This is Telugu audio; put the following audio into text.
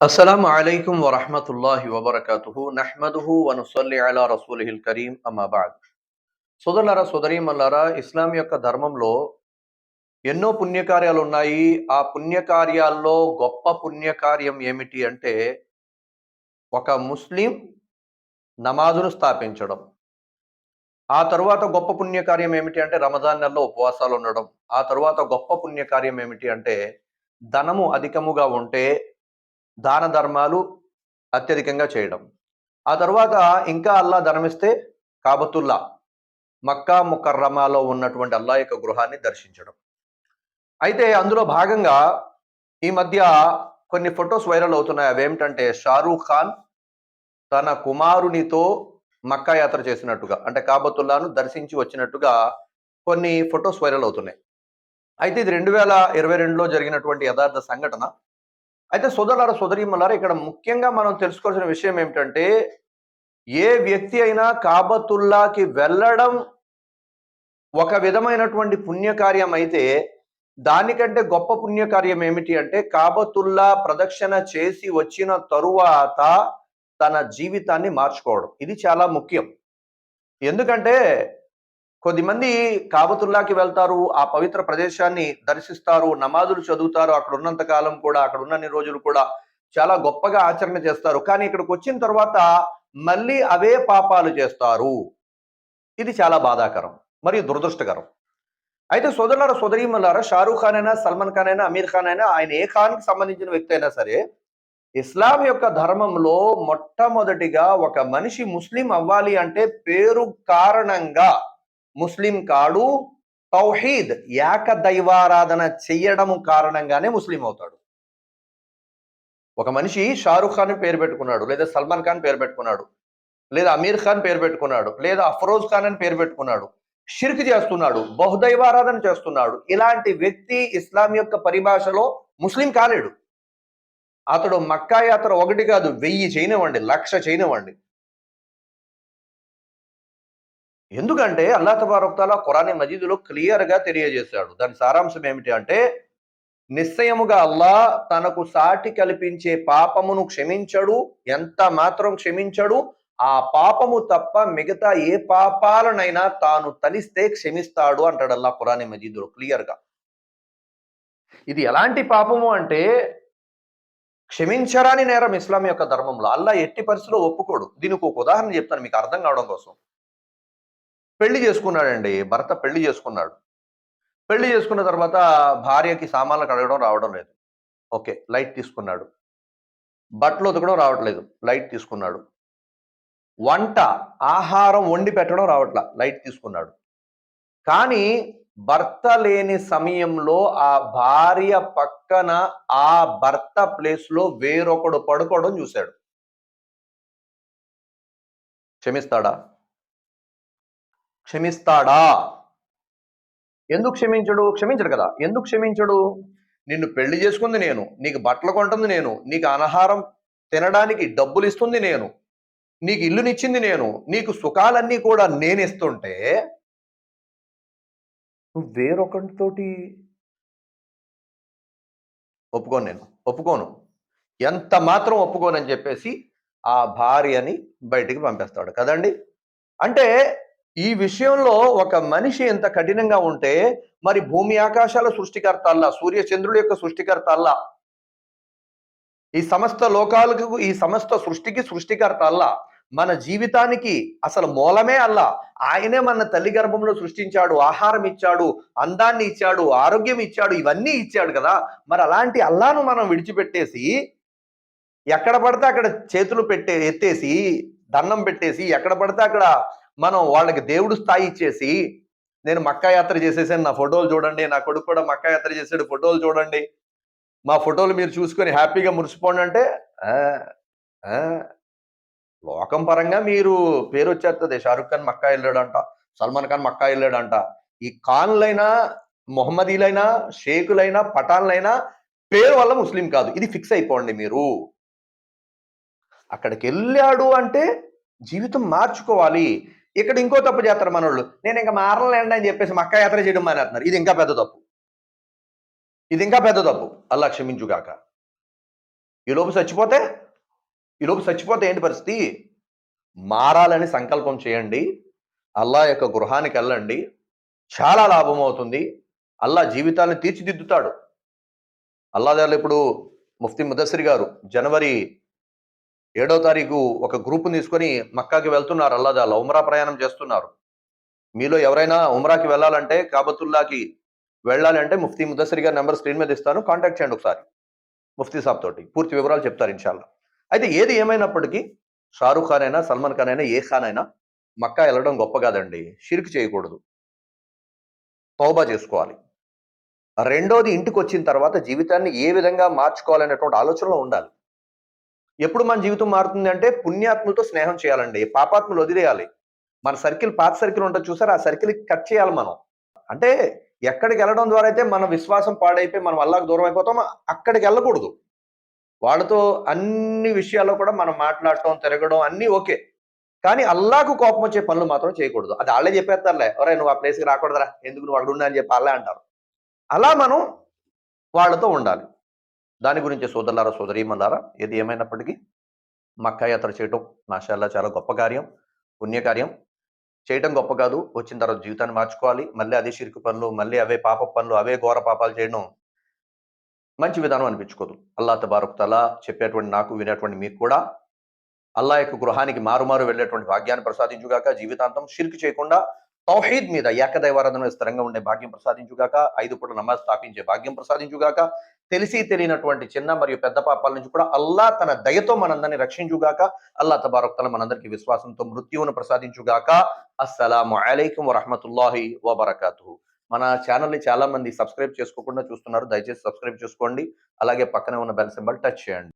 అస్సలం అయికు వరహమతుల్లాహి వబర్కతు నహ్మదుహు వనుసల్లి అలా రసూలిహిల్ కరీం అమ్మాబాద్ సోదరులారా సోదరీమల్లారా ఇస్లాం యొక్క ధర్మంలో ఎన్నో పుణ్యకార్యాలు ఉన్నాయి. ఆ పుణ్యకార్యాల్లో గొప్ప పుణ్యకార్యం ఏమిటి అంటే ఒక ముస్లిం నమాజును స్థాపించడం. ఆ తర్వాత గొప్ప పుణ్యకార్యం ఏమిటి అంటే రమజాన్ నెలలో ఉపవాసాలు ఉండడం. ఆ తర్వాత గొప్ప పుణ్యకార్యం ఏమిటి అంటే ధనము అధికముగా ఉంటే దాన ధర్మాలు అత్యధికంగా చేయడం. ఆ తర్వాత ఇంకా అల్లా ధర్మిస్తే కాబతుల్లా మక్కా ముకర్రమాలో ఉన్నటువంటి అల్లా యొక్క గృహాన్ని దర్శించడం. అయితే అందులో భాగంగా ఈ మధ్య కొన్ని ఫొటోస్ వైరల్ అవుతున్నాయి. అవేమిటంటే షారూఖ్ ఖాన్ తన కుమారునితో మక్కా యాత్ర చేసినట్టుగా అంటే కాబతుల్లాను దర్శించి వచ్చినట్టుగా కొన్ని ఫొటోస్ వైరల్ అవుతున్నాయి. అయితే ఇది రెండు వేల ఇరవై రెండులో జరిగినటువంటి యథార్థ సంఘటన. అయితే సోదరులారా సోదరీమలారా ఇక్కడ ముఖ్యంగా మనం తెలుసుకోవాల్సిన విషయం ఏమిటంటే ఏ వ్యక్తి అయినా కాబతుల్లాకి వెళ్ళడం ఒక విధమైనటువంటి పుణ్యకార్యం అయితే దానికంటే గొప్ప పుణ్యకార్యం ఏమిటి అంటే కాబతుల్లా ప్రదక్షిణ చేసి వచ్చిన తరువాత తన జీవితాన్ని మార్చుకోవడం. ఇది చాలా ముఖ్యం. ఎందుకంటే కొద్దిమంది కాబతుల్లాకి వెళ్తారు ఆ పవిత్ర ప్రదేశాన్ని దర్శిస్తారు నమాజులు చదువుతారు అక్కడ ఉన్నంత కాలం కూడా అక్కడ ఉన్నన్ని రోజులు కూడా చాలా గొప్పగా ఆచరణ చేస్తారు. కానీ ఇక్కడికి వచ్చిన తర్వాత మళ్ళీ అవే పాపాలు చేస్తారు. ఇది చాలా బాధాకరం మరియు దురదృష్టకరం. అయితే సోదరులారా సోదరీమలారా షారూఖ్ ఖాన్ అయినా సల్మాన్ ఖాన్ అయినా అమీర్ ఖాన్ అయినా ఆయన ఏ ఖాన్కి సంబంధించిన వ్యక్తి అయినా సరే ఇస్లాం యొక్క ధర్మంలో మొట్టమొదటిగా ఒక మనిషి ముస్లిం అవ్వాలి అంటే పేరు కారణంగా ముస్లిం కాడు తౌహీద్ ఏక దైవారాధన చెయ్యడము కారణంగానే ముస్లిం అవుతాడు. ఒక మనిషి షారుఖ్ ఖాన్ పేరు పెట్టుకున్నాడు లేదా సల్మాన్ ఖాన్ పేరు పెట్టుకున్నాడు లేదా అమీర్ ఖాన్ పేరు పెట్టుకున్నాడు లేదా అఫరోజ్ ఖాన్ అని పేరు పెట్టుకున్నాడు షిర్క్ చేస్తున్నాడు బహుదైవారాధన చేస్తున్నాడు. ఇలాంటి వ్యక్తి ఇస్లాం యొక్క పరిభాషలో ముస్లిం కాలేడు. అతడు మక్కా యాత్ర ఒకటి కాదు వెయ్యి చేయనివ్వండి లక్ష చేయనివ్వండి. ఎందుకంటే అల్లా తబారొక్తాల ఖురాని మజీదులో క్లియర్గా తెలియజేశాడు. దాని సారాంశం ఏమిటి అంటే నిశ్చయముగా అల్లా తనకు సాటి కల్పించే పాపమును క్షమించడు ఎంత మాత్రం క్షమించడు ఆ పాపము తప్ప మిగతా ఏ పాపాలనైనా తాను తలిస్తే క్షమిస్తాడు అంటాడు అల్లా ఖురాని మజీదులో క్లియర్గా ఇది ఎలాంటి పాపము అంటే క్షమించరాని నేరం ఇస్లాం యొక్క ధర్మంలో. అల్లా ఎట్టి పరిస్థితిలో ఒప్పుకోడు. దీనికి ఒక ఉదాహరణ చెప్తాను మీకు అర్థం కావడం కోసం. పెళ్ళి చేసుకున్నాడండి. భర్త పెళ్ళి చేసుకున్నాడు. పెళ్ళి చేసుకున్న తర్వాత భార్యకి సామాన్లు కడగడం రావడం లేదు. ఓకే లైట్ తీసుకున్నాడు. బట్టలు ఉతకడం రావట్లేదు. లైట్ తీసుకున్నాడు. వంట ఆహారం వండి పెట్టడం రావట్లా. లైట్ తీసుకున్నాడు. కానీ భర్త లేని సమయంలో ఆ భార్య పక్కన ఆ భర్త ప్లేస్లో వేరొకడు పడుకోవడం చూశాడు. క్షమిస్తాడా? క్షమిస్తాడా? ఎందుకు క్షమించడు? క్షమించడు కదా. ఎందుకు క్షమించడు? నిన్ను పెళ్ళి చేసుకుంది నేను. నీకు బట్టలు కొంటుంది నేను. నీకు అనహారం తినడానికి డబ్బులు ఇస్తుంది నేను. నీకు ఇల్లునిచ్చింది నేను. నీకు సుఖాలన్నీ కూడా నేను ఇస్తుంటే నువ్వు వేరొకటితోటి ఒప్పుకోను నేను. ఒప్పుకోను. ఎంత మాత్రం ఒప్పుకోనని చెప్పేసి ఆ భార్యని బయటికి పంపేస్తాడు. కదండి? అంటే ఈ విషయంలో ఒక మనిషి ఎంత కఠినంగా ఉంటే మరి భూమి ఆకాశాల సృష్టికర్త అల్లా సూర్యచంద్రుడు యొక్క సృష్టికర్త అల్లా ఈ సమస్త లోకాలకు ఈ సమస్త సృష్టికి సృష్టికర్త అల్లా మన జీవితానికి అసలు మూలమే అల్లా. ఆయనే మన తల్లి గర్భంలో సృష్టించాడు ఆహారం ఇచ్చాడు అందాన్ని ఇచ్చాడు ఆరోగ్యం ఇచ్చాడు ఇవన్నీ ఇచ్చాడు కదా. మరి అలాంటి అల్లాను మనం విడిచిపెట్టేసి ఎక్కడ పడితే అక్కడ చేతులు పెట్టే ఎత్తేసి దండం పెట్టేసి ఎక్కడ పడితే అక్కడ మనం వాళ్ళకి దేవుడు స్థాయి ఇచ్చేసి నేను మక్కా యాత్ర చేసేసాను నా ఫోటోలు చూడండి నా కొడుకు కూడా మక్కా యాత్ర చేసాడు ఫోటోలు చూడండి. మా ఫోటోలు మీరు చూసుకొని హ్యాపీగా మురిసిపోండి అంటే లోకం పరంగా మీరు పేరు వచ్చేస్తుంది షారుఖ్ ఖాన్ మక్కా వెళ్ళాడంట సల్మాన్ ఖాన్ మక్కా వెళ్ళాడంట. ఈ ఖాన్లైనా మొహమ్మదీలైనా షేకులైనా పఠాన్లైనా పేరు వల్ల ముస్లిం కాదు. ఇది ఫిక్స్ అయిపోండి మీరు. అక్కడికి వెళ్ళాడు అంటే జీవితం మార్చుకోవాలి. ఇక్కడ ఇంకో తప్పు చేస్తారు మనోళ్ళు. నేను ఇంకా మారలేండి అని చెప్పేసి మక్క యాత్ర చేయడం మానేస్తున్నారు. ఇది ఇంకా పెద్ద తప్పు. ఇది ఇంకా పెద్ద తప్పు. అల్లా క్షమించుగాక. ఈలోపు చచ్చిపోతే ఈలోపు చచ్చిపోతే ఏంటి పరిస్థితి? మారాలని సంకల్పం చేయండి. అల్లా యొక్క గృహానికి వెళ్ళండి. చాలా లాభం అవుతుంది. అల్లా జీవితాలను తీర్చిదిద్దుతాడు. అల్లా దగ్గర ఇప్పుడు ముఫ్తీ ముదస్సిర్ గారు జనవరి ఏడో తారీఖు ఒక గ్రూప్ తీసుకొని మక్కాకి వెళ్తున్నారు అల్లాదాల ఉమ్రా ప్రయాణం చేస్తున్నారు. మీలో ఎవరైనా ఉమ్రాకి వెళ్ళాలంటే కాబతుల్లాకి వెళ్ళాలంటే ముఫ్తీ ముదస్సిర్ గారి నెంబర్ స్క్రీన్ మీద ఇస్తాను. కాంటాక్ట్ చేయండి ఒకసారి ముఫ్తీ సాబ్ తోటి. పూర్తి వివరాలు చెప్తారు ఇన్షాల్లా. అయితే ఏది ఏమైనప్పటికీ షారూఖ్ ఖాన్ అయినా సల్మాన్ ఖాన్ అయినా ఏ ఖాన్ అయినా మక్కా వెళ్ళడం గొప్ప కాదండి. షిర్క్ చేయకూడదు. తౌబా చేసుకోవాలి. రెండోది ఇంటికి వచ్చిన తర్వాత జీవితాన్ని ఏ విధంగా మార్చుకోవాలనేటువంటి ఆలోచనలో ఉండాలి. ఎప్పుడు మన జీవితం మారుతుంది అంటే పుణ్యాత్ములతో స్నేహం చేయాలండి పాపాత్ములు వదిలేయాలి. మన సర్కిల్ పాత సర్కిల్ ఉంటుంది చూసారు? ఆ సర్కిల్ కట్ చేయాలి మనం. అంటే ఎక్కడికి వెళ్ళడం ద్వారా అయితే మన విశ్వాసం పాడైపోయి మనం అల్లాకు దూరం అయిపోతాం అక్కడికి వెళ్ళకూడదు. వాళ్ళతో అన్ని విషయాల్లో కూడా మనం మాట్లాడటం తిరగడం అన్నీ ఓకే. కానీ అల్లాకు కోపం వచ్చే పనులు మాత్రం చేయకూడదు. అది వాళ్ళే చెప్పేస్తారులే. ఎవరై నువ్వు ఆ ప్లేస్కి రాకూడదురా. ఎందుకు నువ్వు అక్కడ అని చెప్పి అంటారు. అలా మనం వాళ్ళతో ఉండాలి. దాని గురించి సోదరులారా సోదరీమన్నారా ఏది ఏమైనప్పటికీ మక్కా యాత్ర చేయటం మాషాల్లా చాలా గొప్ప కార్యం పుణ్యకార్యం. చేయటం గొప్ప కాదు వచ్చిన తర్వాత జీవితాన్ని మార్చుకోవాలి మళ్ళీ అదే చిరుకు పనులు మళ్ళీ అవే పాప పనులు అవే ఘోర పాపాలు చేయడం మంచి విధానం అనిపించుకోదు. అల్లా తబారక్ తలా చెప్పేటువంటి నాకు వినేటువంటి మీకు కూడా అల్లా యొక్క గృహానికి మారుమారు వెళ్ళేటువంటి భాగ్యాన్ని ప్రసాదించుగాక జీవితాంతం షిర్క్ చేయకుండా తౌహీద్ మీద ఏకదైవారాధన స్థిరంగా ఉండే భాగ్యం ప్రసాదించుగాక ఐదు పూట నమాజ్ స్థాపించే భాగ్యం ప్రసాదించుగాక తెలిసి తెలియనటువంటి చిన్న మరియు పెద్ద పాపాల నుంచి కూడా అల్లా తన దయతో మనందరినీ రక్షించుగాక. అల్లా తబారొక్కల మనందరికీ విశ్వాసంతో మృత్యువును ప్రసాదించుగాక. అస్సలం అలైకం వరహమతుల్లాహి వబర్కాతు మన ఛానల్ని చాలా మంది సబ్స్క్రైబ్ చేసుకోకుండా చూస్తున్నారు. దయచేసి సబ్స్క్రైబ్ చేసుకోండి. అలాగే పక్కనే ఉన్న బెల్ సింబల్ టచ్ చేయండి.